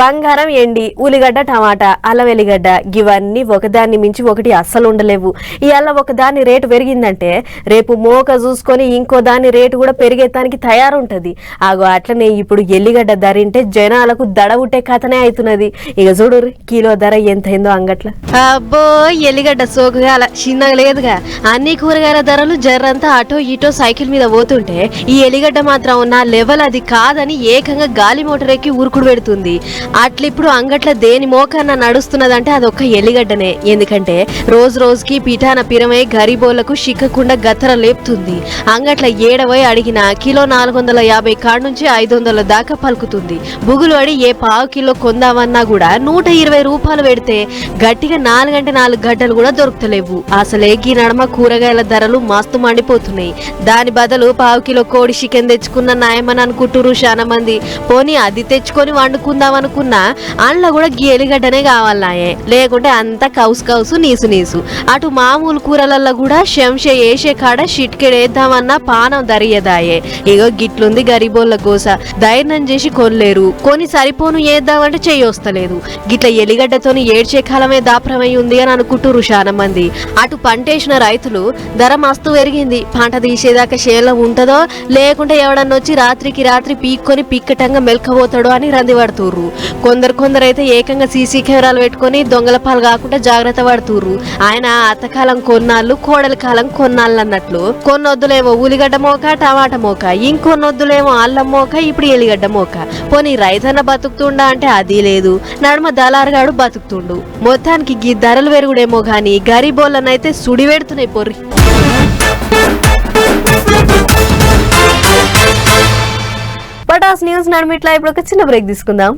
బంగారం ఎండి ఉల్లిగడ్డ టమాటా అల్లం వెల్లిగడ్డ ఇవన్నీ ఒకదాన్ని మించి ఒకటి అస్సలు ఉండలేవు. ఇవాళ ఒకదాని రేటు పెరిగిందంటే రేపు మోక చూసుకొని ఇంకో దాని రేటు కూడా పెరిగేతానికి తయారుంటది. ఆగో అట్లనే ఇప్పుడు ఎల్లిగడ్డ ధరింటే జనాలకు దడ ఉట్టే కథనే అవుతున్నది ఇక చూడు కిలో ధర ఎంతైందో అంగట్ల. అబ్బో ఎల్లిగడ్డ సోకుగాల చిన్నగా లేదుగా. అన్ని కూరగాయల ధరలు జర్రంతా అటో ఇటో సైకిల్ మీద పోతుంటే ఈ ఎల్లిగడ్డ మాత్రం నా లెవెల్ అది కాదని ఏకంగా గాలి మోటార్ ఎక్కి ఊరుకుడు పెడుతుంది. అట్లా ఇప్పుడు అంగట్ల దేని మోకాన నడుస్తున్నదంటే అదొక ఎల్లిగడ్డనే ఎందుకంటే రోజు రోజుకి పిఠాన పిరమై గరీబోళ్ళకు చిక్కకుండా గత్తర లేపుతుంది. అంగట్ల ఏడవై అడిగిన కిలో నాలుగు వందల యాభై కాడ నుంచి ఐదు వందల దాకా పలుకుతుంది. బుగులు అడి ఏ పావు కిలో కొందామన్నా కూడా నూట ఇరవై రూపాయలు పెడితే గట్టిగా నాలుగంటే నాలుగు గడ్డలు కూడా దొరుకుతలేవు. అసలే ఈ నడమ కూరగాయల ధరలు మస్తు మండిపోతున్నాయి. దాని బదులు పావు కిలో కోడి చికెన్ తెచ్చుకున్న నాయమని అనుకుంటురు చాలా మంది. పోనీ అది తెచ్చుకొని వండుకుందామని అనుకున్నా అందులో కూడా గీ ఎలిగడ్డనే కావాలనాయే లేకుంటే అంతా కౌసు కౌసు నీసు నీసు. అటు మామూలు కూరలల్లో కూడా శంష వేసే కాడ షిట్కెడేద్దామన్నా పానం దరియదాయే ఇగో గిట్లుంది గరిబోళ్ళ గోస. ధైర్యం చేసి కొనలేరు. కొని సరిపోను ఏద్దామంటే చెయ్యొస్తలేదు గిట్ల ఎలిగడ్డతోని ఏడ్చే కాలమే దాప్రమై ఉంది అని అనుకుంటురు చాలా మంది అటు పంటేసిన రైతులు ధర మస్తు పెరిగింది. పంట తీసేదాకా చేలో ఉంటుందో లేకుంటే ఎవడన్నా వచ్చి రాత్రికి రాత్రి పీక్కొని పిక్కటంగా మెల్కబోతాడో అని రంది పడుతుర్రు. కొందరు కొందరు అయితే ఏకంగా సీసీ కెమెరాలు పెట్టుకొని దొంగల పాలు కాకుండా జాగ్రత్త పడుతుర్రు. ఆయన అత్తకాలం కొన్నాళ్ళు కోడల కాలం కొన్నాళ్ళు అన్నట్లు. కొన్నొద్దులేమో ఉల్లిగడ్డ మోక టమాటా మోక ఇంకొన్నొద్దులేమో అల్లం మోక ఇప్పుడు ఎలిగడ్డ మోక. పోనీ రైతన్న బతుకుతుండా అంటే అది లేదు. నడుమ దళారుగాడు బతుకుతుండు. మొత్తానికి గీ ధరలు పెరుగుడేమో గాని గరీబోళ్ళనైతే సుడివెడుతున్నాయి పొర్రి. పటాస్ న్యూస్ నడుమిట్లా ఇప్పుడు ఒక చిన్న బ్రేక్ తీసుకుందాం.